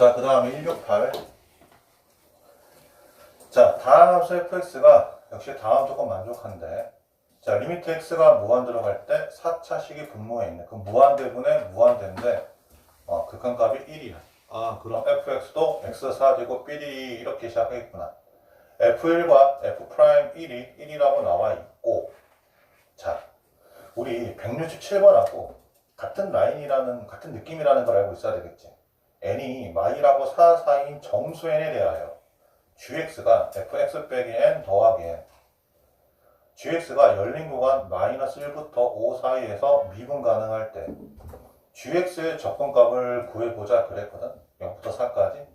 자, 그 다음에 168. 자, 다음 함수 fx가 역시 다음 조건 만족한데. 자, 리미트 x가 무한 들어갈 때 4차식이 분모에 있는 그 무한 대분의 무한 대인데, 어, 극한값이 1이야. 아, 그럼 fx도 x4제곱 삐리 이렇게 시작하겠구나. f1과 f'1이 1이라고 나와 있고, 자, 우리 167번하고 같은 라인이라는, 같은 느낌이라는 걸 알고 있어야 되겠지. N이 마이라고 4 사이인 정수 n에 대하여 gx가 fx 빼기 n 더하기 n. Gx가 열린 구간 마이너스 1부터 5 사이에서 미분 가능할 때 gx의 접근값을 구해보자 그랬거든. 0부터 4까지.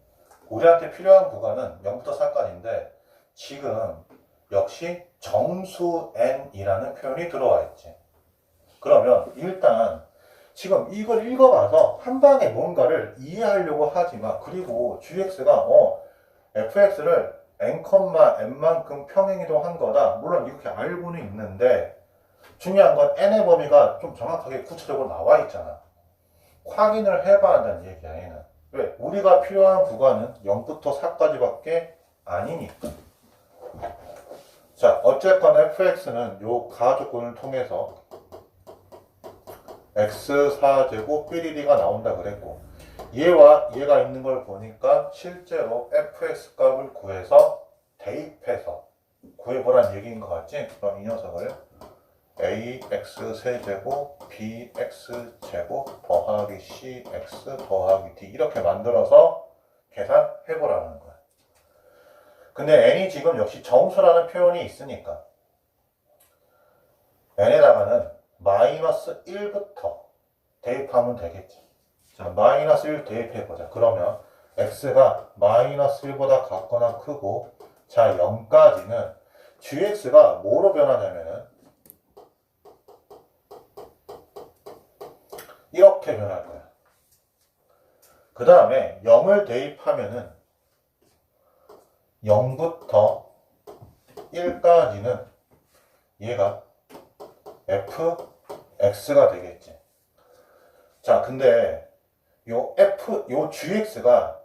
우리한테 필요한 구간은 0부터 4까지인데 지금 역시 정수 n이라는 표현이 들어와 있지. 그러면 일단 지금 이걸 읽어봐서 한 방에 뭔가를 이해하려고 하지만 그리고 gx가 어 fx를 n, n만큼 평행이동한 거다. 물론 이렇게 알고는 있는데 중요한 건 n의 범위가 좀 정확하게 구체적으로 나와 있잖아. 확인을 해봐야 한다는 얘기야 얘는. 왜? 우리가 필요한 구간은 0부터 4까지밖에 아니니까. 자 어쨌건 fx는 요 가조건을 통해서 x4제곱 삐리리가 나온다 그랬고 얘와 얘가 있는 걸 보니까 실제로 fx 값을 구해서 대입해서 구해보란 얘기인 것 같지? 그럼 이 녀석을 ax 세제곱 bx 제곱 더하기 cx 더하기 d 이렇게 만들어서 계산해보라는 거야. 근데 n이 지금 역시 정수라는 표현이 있으니까 n에다가는 마이너스 1부터 대입하면 되겠지. 자, 마이너스 1 대입해보자. 그러면 x가 마이너스 1보다 같거나 크고 자, 0까지는 gx가 뭐로 변하냐면은 이렇게 변할 거야. 그 다음에 0을 대입하면은 0부터 1까지는 얘가 fx가 되겠지. 자, 근데 요 f, 요 gx가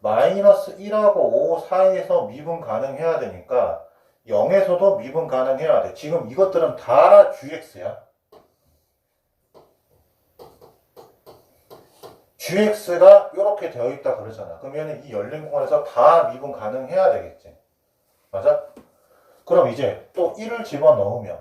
마이너스 1하고 5 사이에서 미분 가능해야 되니까 0에서도 미분 가능해야 돼. 지금 이것들은 다 gx야. gx가 이렇게 되어 있다 그러잖아. 그러면 이 열린 공간에서 다 미분 가능해야 되겠지. 맞아? 그럼 이제 또 1을 집어넣으면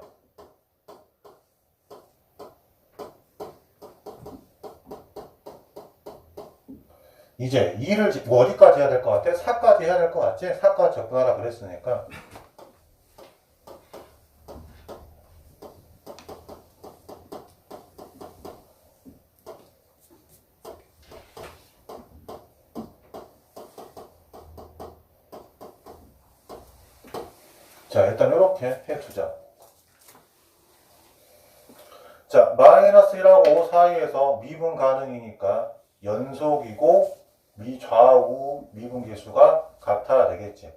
이제 2를 집- 뭐 어디까지 해야 될 것 같아? 4까지 해야 될 것 같지? 4까지 접근하라 그랬으니까 자 일단 이렇게 해두자 자 마이너스 1하고 5 사이에서 미분 가능이니까 연속이고 미 좌우 미분 계수가 같아야 되겠지.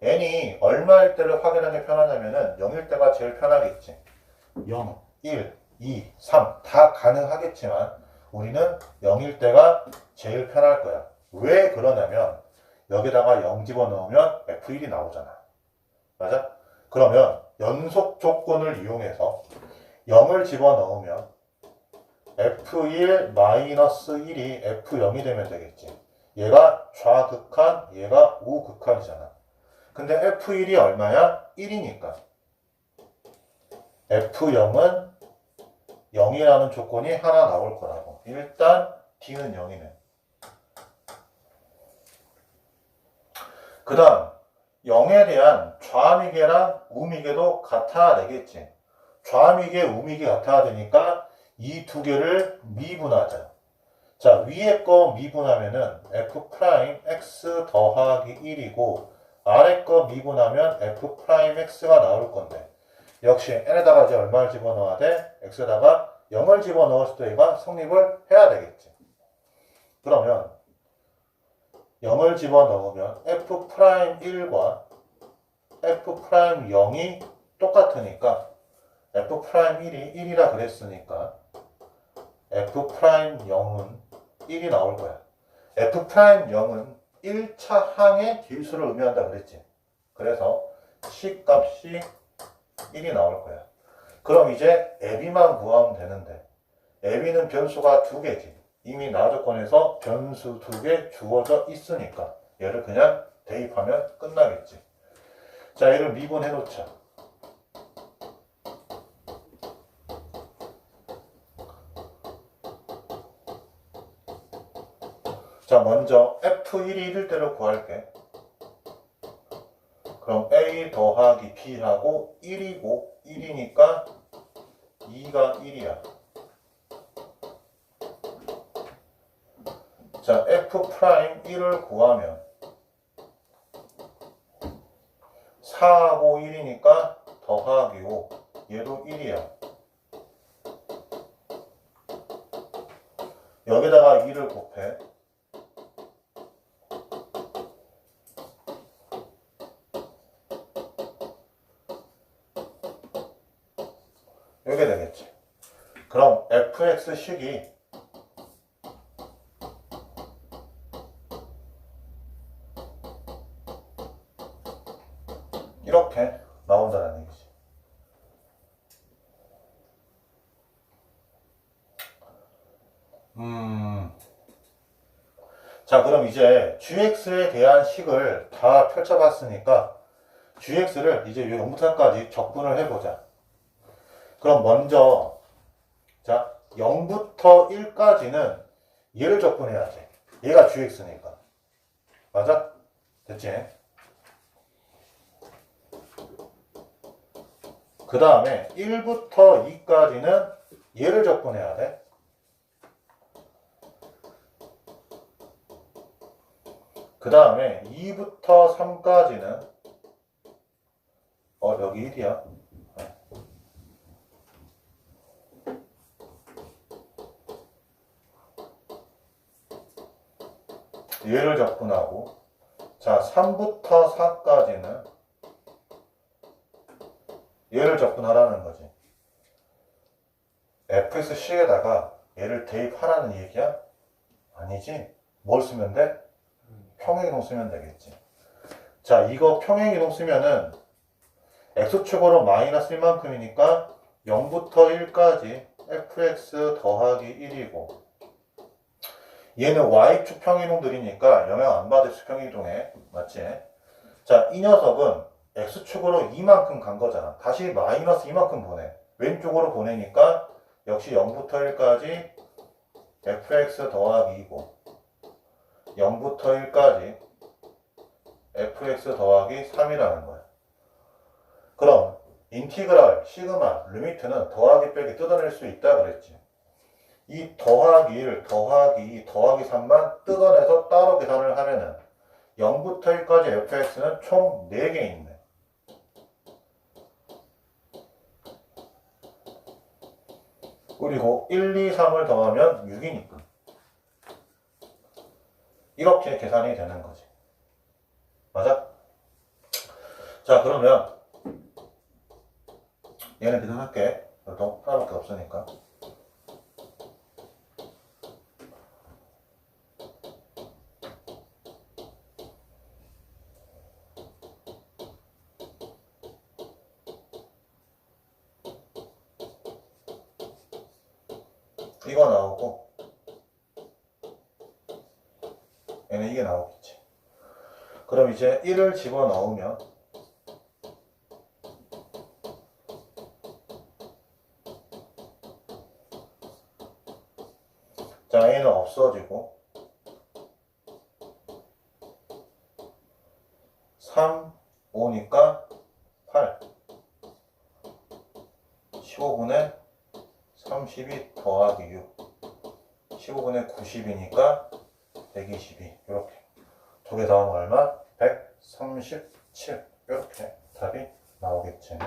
n이 얼마일 때를 확인하는 게 편하냐면은 0일 때가 제일 편하겠지. 0, 1, 2, 3 다 가능하겠지만 우리는 0일 때가 제일 편할 거야. 왜 그러냐면 여기다가 0 집어넣으면 F1이 나오잖아. 맞아? 그러면 연속 조건을 이용해서 0을 집어넣으면 F1 마이너스 1이 F0이 되면 되겠지. 얘가 좌극한, 얘가 우극한이잖아. 근데 F1이 얼마야? 1이니까. F0은 0이라는 조건이 하나 나올 거라고. 일단 D는 0이네. 그 다음 0에 대한 좌미계랑 우미계도 같아야 되겠지. 좌미계, 우미계 같아야 되니까 이 두 개를 미분하자. 자, 위에 거 미분하면은 f 프라임 x 더하기 1이고 아래 거 미분하면 f 프라임 x가 나올 건데 역시 n에다가 이제 얼마를 집어넣어야 돼? x에다가 0을 집어넣었을 때 얘가 성립을 해야 되겠지. 그러면 0을 집어넣으면 f 프라임 1과 f 프라임 0이 똑같으니까 f 프라임 1이 1이라 그랬으니까 f 프라임 0은 1이 나올 거야. f 프라임 0은 1차 항의 길수를 의미한다 그랬지. 그래서 c 값이 1이 나올 거야. 그럼 이제 애비만 구하면 되는데 애비는 변수가 두 개지. 이미 나 조건에서 변수 두 개 주어져 있으니까 얘를 그냥 대입하면 끝나겠지. 자, 얘를 미분해 놓자. 자, 먼저 F1이 1일 때로 구할게. 그럼 A 더하기 B하고 1이고 1이니까 2가 1이야. 자, F 프라임 1을 구하면 4하고 1이니까 더하기 5. 얘도 1이야. 여기다가 2를 곱해. 이게 되겠지. 그럼 fx식이 이렇게 나온다는 얘기지. 음. 자, 그럼 이제 gx에 대한 식을 다 펼쳐봤으니까 gx를 이제 0부터까지 적분을 해보자. 그럼 먼저 자 0부터 1까지는 얘를 적분해야지. 얘가 gx니까. 맞아? 됐지? 그 다음에 1부터 2까지는 얘를 적분해야 돼. 그 다음에 2부터 3까지는 어 여기 1이야. 얘를 적분하고 자 3부터 4까지는 얘를 적분하라는 거지 fx식에다가 얘를 대입하라는 얘기야? 아니지 뭘 쓰면 돼? 평행이동 쓰면 되겠지 자 이거 평행이동 쓰면은 x축으로 마이너스 1만큼이니까 0부터 1까지 fx 더하기 1이고 얘는 y축 평이동들이니까 영향 안 받을 수 평이동에 맞지? 자, 이 녀석은 x축으로 이만큼 간 거잖아. 다시 마이너스 이만큼 보내. 왼쪽으로 보내니까 역시 0부터 1까지 fx 더하기 2고 0부터 1까지 fx 더하기 3이라는 거야. 그럼 인티그랄, 시그마, 리미트는 더하기 빼기 뜯어낼 수 있다 그랬지. 이 더하기 1, 더하기 2, 더하기 3만 뜯어내서 따로 계산을 하면은 0부터 1까지 fx는 총 4개 있네. 그리고 1, 2, 3을 더하면 6이니까. 이렇게 계산이 되는 거지. 맞아? 자, 그러면 얘는 계산할게. 그래도 하나밖에 없으니까. 이거 나오고 얘는 이게 나오겠지. 그럼 이제 1을 집어넣으면 자 A는 없어지고 3, 5니까 8 15분의 32 더하기 6 15분의 90이니까 122 이렇게. 두 개 더하면 얼마? 137 이렇게 답이 나오겠지